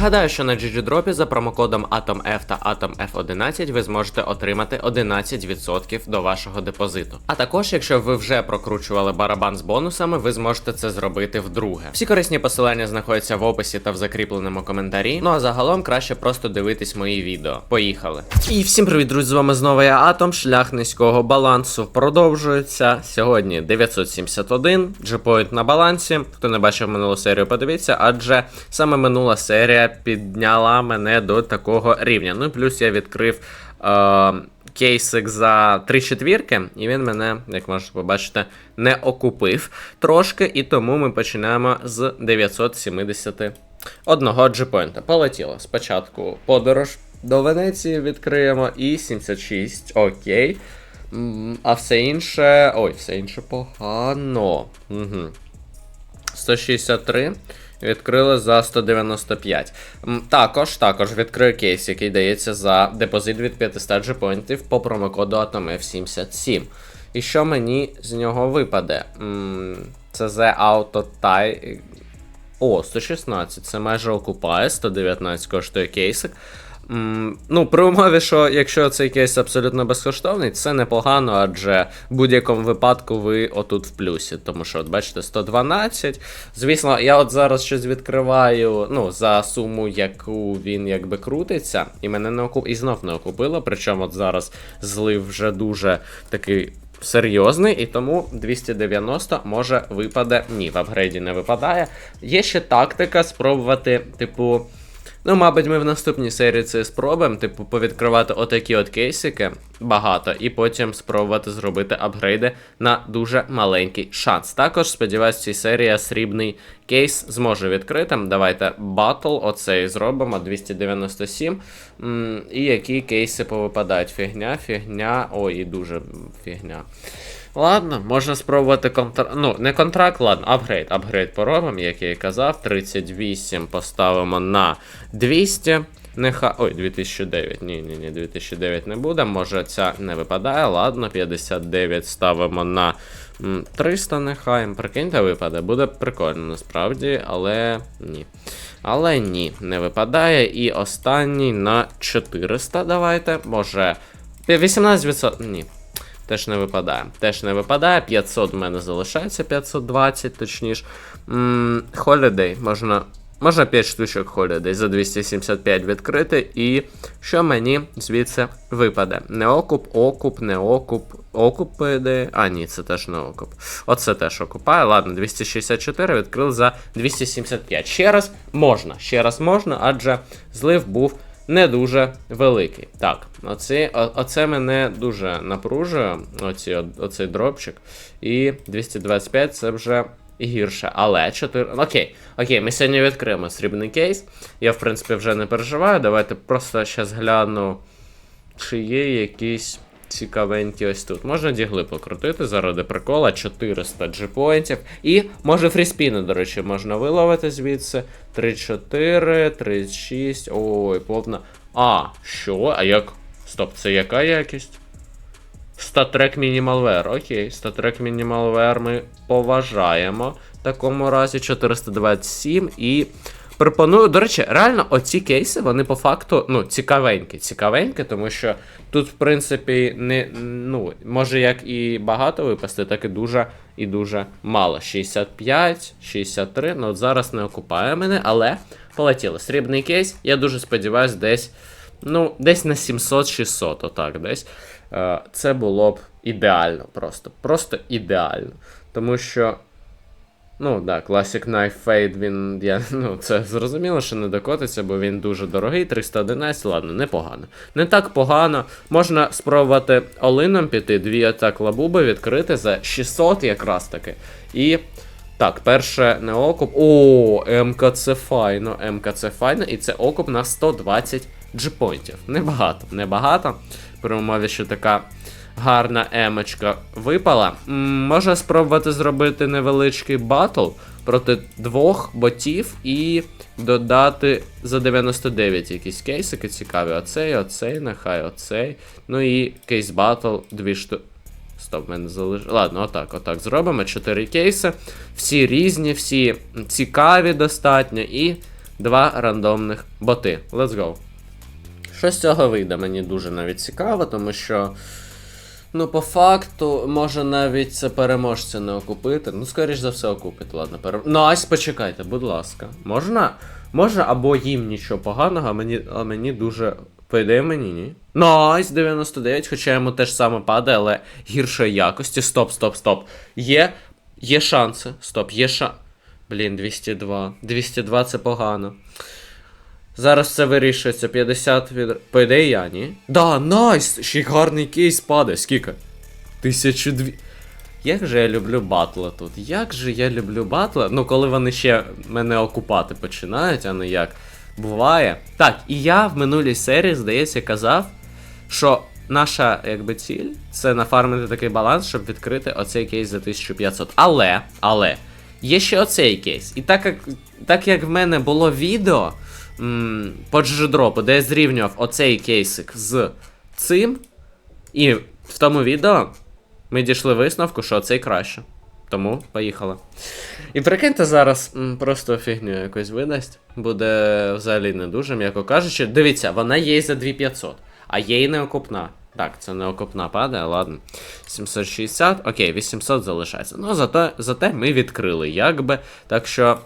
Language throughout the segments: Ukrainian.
Нагадаю, що на GGDrop за промокодом AtomF та AtomF11 ви зможете отримати 11% до вашого депозиту. А також, якщо ви вже прокручували барабан з бонусами, ви зможете це зробити вдруге. Всі корисні посилання знаходяться в описі та в закріпленому коментарі. Ну а загалом краще просто дивитись мої відео. Поїхали. І всім привіт, друзі! З вами знову я Атом. Шлях низького балансу продовжується. Сьогодні 971, джипоінт на балансі. Хто не бачив минулу серію, подивіться, адже саме минула серія підняла мене до такого рівня. Ну і плюс я відкрив. Е- Кейсик за три четвірки, і він мене, як можете побачити, не окупив трошки, і тому ми починаємо з 971 джипоінта. Полетіло. Спочатку подорож до Венеції відкриємо і 76. Окей. А все інше. Ой, все інше погано. Угу. 163. Відкрили за 195. Також, також відкрию кейс, який дається за депозит від 500 джепоінтів по промокоду AtomF77. І що мені з нього випаде? Це The Auto Tie. О, 116. Це майже окупає, 119 коштує кейсик. Ну, при умові, що якщо цей кейс абсолютно безкоштовний, це непогано, адже в будь-якому випадку ви отут в плюсі. Тому що, от бачите, 112. Звісно, я от зараз щось відкриваю ну, за суму, яку він якби крутиться, і мене не окуп... і знов не окупило. Причому от зараз злив вже дуже такий. Серйозний, і тому 290 може випаде. Ні, в апгрейді не випадає. Є ще тактика спробувати, типу. Ну, мабуть, ми в наступній серії це спробуємо, типу, повідкривати отакі от кейсики багато, і потім спробувати зробити апгрейди на дуже маленький шанс. Також, сподіваюсь, в цій серії срібний кейс зможу відкрити. Давайте батл, оцей зробимо, 297. І які кейси повипадають? Фігня, фігня. Ой, і дуже фігня. Ладно, можна спробувати контракт. Ну, не контракт, ладно, апгрейд. Апгрейд поробимо, як я і казав. 38 поставимо на 200. Нехай. Ой, 2009. Ні, ні, ні, 2009 не буде. Може ця не випадає. Ладно, 59 ставимо на 300, нехай. Прикиньте, випаде. Буде прикольно насправді, але ні. Але ні, не випадає. І останній на 400. Давайте. Може. 18%. Ні. Теж не випадає. Теж не випадає. 500 в мене залишається, 520, точніше. Holiday. Можна. Можна 5 штучок Holiday за 275 відкрити. І що мені звідси випаде? Не окуп, окуп, не окуп. Окуп піде. А, ні, це теж не окуп. Оце теж окупає. Ладно, 264 відкрив за 275. Ще раз можна. Ще раз можна, адже злив був не дуже великий. Так, оці, о, оце мене дуже напружує, оці, о- оцей дропчик. І 225 це вже гірше. Але 4. Окей, окей, ми сьогодні відкриємо срібний кейс. Я, в принципі, вже не переживаю. Давайте просто зараз гляну, чи є якісь. Цікавенькі ось тут. Можна дігли покрутити заради прикола 400 джипоінтів. І може фріспіни, до речі, можна виловити звідси. 3-4, 36. Ой, повна. А, що? А як? Стоп, це яка якість? Статрек Minimalware. Окей, статрек Minimalware ми поважаємо. В такому разі 427 і. Пропоную, до речі, реально, оці кейси, вони по факту ну, цікавенькі. Цікавенькі, тому що тут, в принципі, не, ну, може як і багато випасти, так і дуже і дуже мало. 65, 63. Ну, от зараз не окупає мене, але полетіло. Срібний кейс. Я дуже сподіваюся, десь. Ну, десь на 700-600, отак, десь. Е, Це було б ідеально просто. Просто ідеально. Тому що. Ну, да, Classic Knife Fade, він. Я, ну, це зрозуміло, що не докотиться, бо він дуже дорогий. 311, ладно, непогано. Не так погано. Можна спробувати Олином піти, дві атак лабуби відкрити за 600 якраз таки. І. Так, перше не окуп. О, МКЦ файно, МКЦ файно, і це окуп на 120 джипоінтів. Небагато, небагато. При умові, що така гарна емочка випала. Можна спробувати зробити невеличкий батл проти двох ботів і додати за 99 якісь кейсики цікаві. Оцей, оцей, нехай оцей. Ну і кейс батл, дві штуки. Стоп, мене залиш... Ладно, отак, отак зробимо. Чотири кейси. Всі різні, всі цікаві достатньо. І Два рандомних боти. Let's go. Що з цього вийде, мені дуже навіть цікаво, тому що. Ну, по факту, може навіть це переможця не окупити. Ну, скоріш за все, окупить, ладно. Пере... Найс, почекайте, будь ласка. Можна? Можна або їм нічого поганого, а мені, а мені дуже. По мені, ні. Найс, 99, хоча йому теж саме падає, але гіршої якості. Стоп, стоп, стоп. Є. Є шанси. Стоп, є ша. Блін, 202. 202 це погано. Зараз все вирішується. 50 від. По ідеї я, ні? Да, найс! Ще гарний кейс падає. Скільки? 1002. Як же я люблю батла тут? Як же я люблю батла? Ну, коли вони ще мене окупати починають, а не як буває. Так, і я в минулій серії, здається, казав, що наша якби ціль це нафармити такий баланс, щоб відкрити оцей кейс за 1500. Але, але, є ще оцей кейс. І так як, так як в мене було відео м, по джедропу, де я зрівнював оцей кейсик з цим, і в тому відео ми дійшли висновку, що цей краще. Тому поїхали. І прикиньте, зараз м, просто фігню якось видасть. Буде взагалі не дуже, м'яко кажучи. Дивіться, вона є за 2500, а є і не окупна. Так, це не окупна падає, ладно. 760, окей, 800 залишається. Ну, зате, зате ми відкрили, якби. Так що.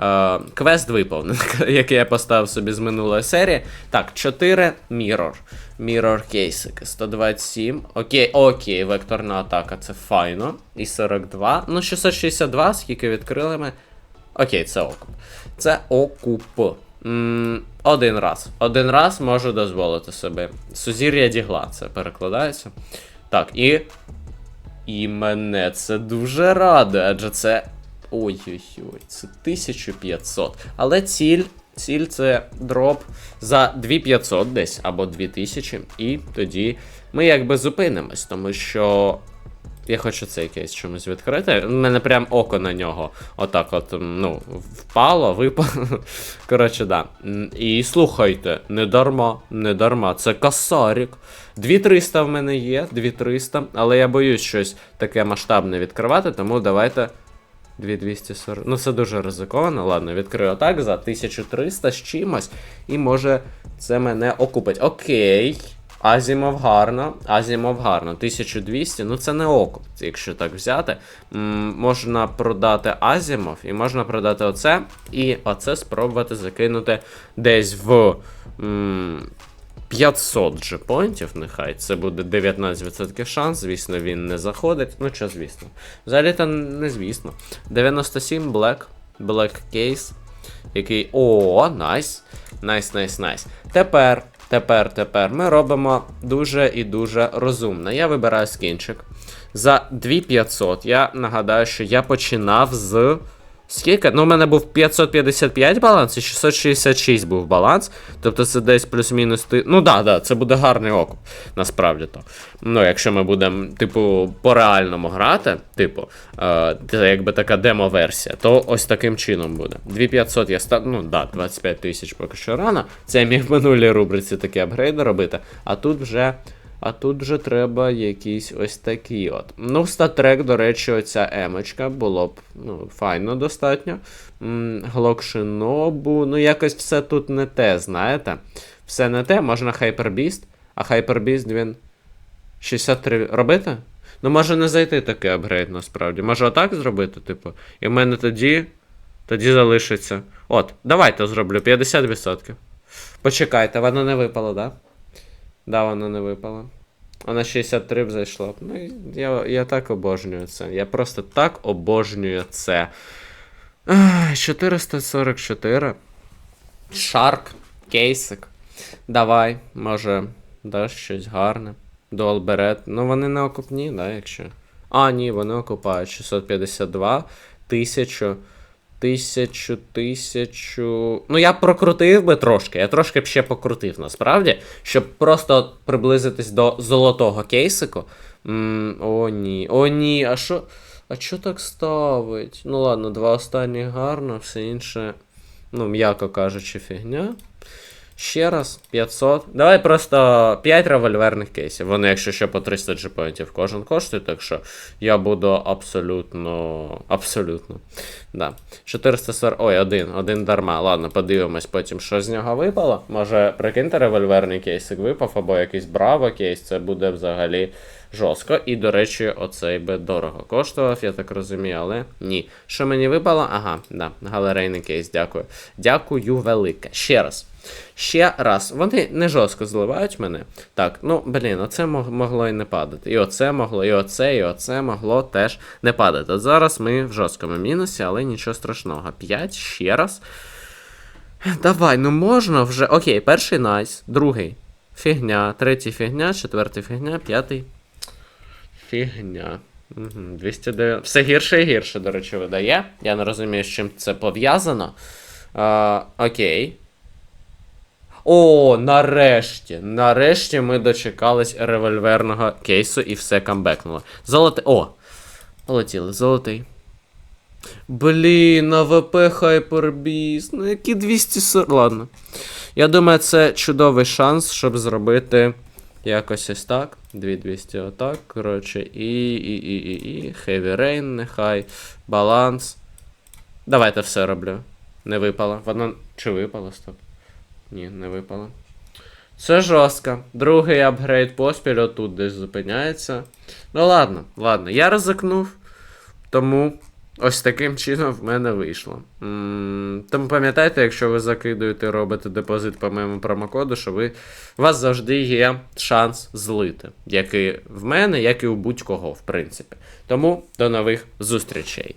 Е, квест виповнений, який я поставив собі з минулої серії. Так, 4 Mirror. Mirror кейсики. 127. Окей, окей, векторна атака, це файно. І 42. Ну, 662, скільки відкрили ми. Окей, це окуп. Це окуп. М, один раз. Один раз можу дозволити собі. Сузір'я дігла, це перекладається. Так, і. І мене це дуже радує, адже це. Ой-ой-ой, це 1500. Але ціль. Ціль це дроп за 2500 десь або 2000, і тоді ми якби зупинимось, тому що я хочу цей кейс чомусь відкрити. У мене прям око на нього. Отак от, ну, впало, випало. Коротше, да. І слухайте, не дарма, не дарма. Це касарік. 2300 в мене є, 2300, але я боюсь щось таке масштабне відкривати, тому давайте. 2240. Ну, це дуже ризиковано. Ладно, відкрию так за 1300 з чимось. І може це мене окупить. Окей. Азімов гарно. Азімов гарно. 1200, ну це не окуп, якщо так взяти. М, можна продати Азімов і можна продати оце. І оце спробувати закинути десь в. М, 500 джепонтів, нехай це буде 19% шанс, звісно, він не заходить. Ну що, звісно. Взагалі то не звісно. 97 Black, Black Case, який. О, найс. Найс, найс, найс. Тепер, тепер, тепер ми робимо дуже і дуже розумно. Я вибираю скінчик. За 2500. Я нагадаю, що я починав з. Скільки? Ну, у мене був 555 баланс і 666 був баланс. Тобто це десь плюс-мінус. ти- Ну да, да, це буде гарний окуп, насправді то. Ну, якщо ми будемо, типу, по-реальному грати, типу, е, це якби така демо-версія, то ось таким чином буде. 2500 я став. Ну да, 25 тисяч поки що рано. Це я міг в минулій рубриці такі апгрейди робити, а тут вже. А тут вже треба якісь ось такі от. Ну, статрек, до речі, оця емочка було б ну, файно достатньо. М, Глок Шинобу, ну якось все тут не те, знаєте. Все не те, можна Хайпербіст, а Хайпербіст він 63 робити? Ну, може не зайти такий апгрейд насправді. Може отак зробити, типу. І в мене тоді. Тоді залишиться. От, давайте зроблю 50%. Почекайте, воно не випало, да? Да, воно не випало. Вона 63 б зайшла. Ну, я, я так обожнюю це. Я просто так обожнюю це. 444. Шарк, кейсик. Давай, може, даш щось гарне. Дуал берет. Ну, вони не окупні, да, якщо. А, ні, вони окупають. 652, 1000. Тисячу, тисячу. Ну, я прокрутив би трошки. Я трошки б ще покрутив, насправді, щоб просто приблизитись до золотого кейсику. м о, ні. О, ні. А що. А що так ставить? Ну ладно, два останні гарно, все інше. Ну, м'яко кажучи, фігня. Ще раз, 500. Давай просто 5 револьверних кейсів. Вони, якщо ще по 300 джипоінтів кожен коштує, так що я буду абсолютно. Абсолютно. Да. 440. Ой, один, один дарма. Ладно, подивимось потім, що з нього випало. Може, прикиньте, револьверний кейсик випав, або якийсь браво кейс, це буде взагалі жорстко. І, до речі, оцей би дорого коштував, я так розумію, але ні. Що мені випало? Ага, да, галерейний кейс, дякую. Дякую велике. Ще раз. Ще раз. Вони не жорстко зливають мене. Так, ну блін, оце могло і не падати. І оце могло, і оце, і оце могло теж не падати. От зараз ми в жорсткому мінусі, але нічого страшного. 5 ще раз. Давай, ну можна вже. Окей, перший найс, другий. Фігня, третій фігня, четвертий фігня, п'ятий. Фігня. Угу, 209. Все гірше і гірше, до речі, видає. Я не розумію, з чим це пов'язано. А, окей. О, нарешті. Нарешті ми дочекались револьверного кейсу і все камбекнуло. Золотий. О! Полетіли, золотий. Блін, АВП Hyperbeast. Ну які 240. Ладно. Я думаю, це чудовий шанс, щоб зробити якось ось так. 2200 отак. Коротше, і, і, і, і, і. Heavy Rain, нехай. Баланс. Давайте все роблю. Не випало. Воно. Чи випало? Стоп. Ні, не випало. Це жорстко. Другий апгрейд поспіль отут десь зупиняється. Ну ладно, ладно, я ризикнув. Тому ось таким чином в мене вийшло. тому пам'ятайте, якщо ви закидуєте робите депозит по моєму промокоду, що ви, у вас завжди є шанс злити. Як і в мене, як і у будь-кого, в принципі. Тому до нових зустрічей.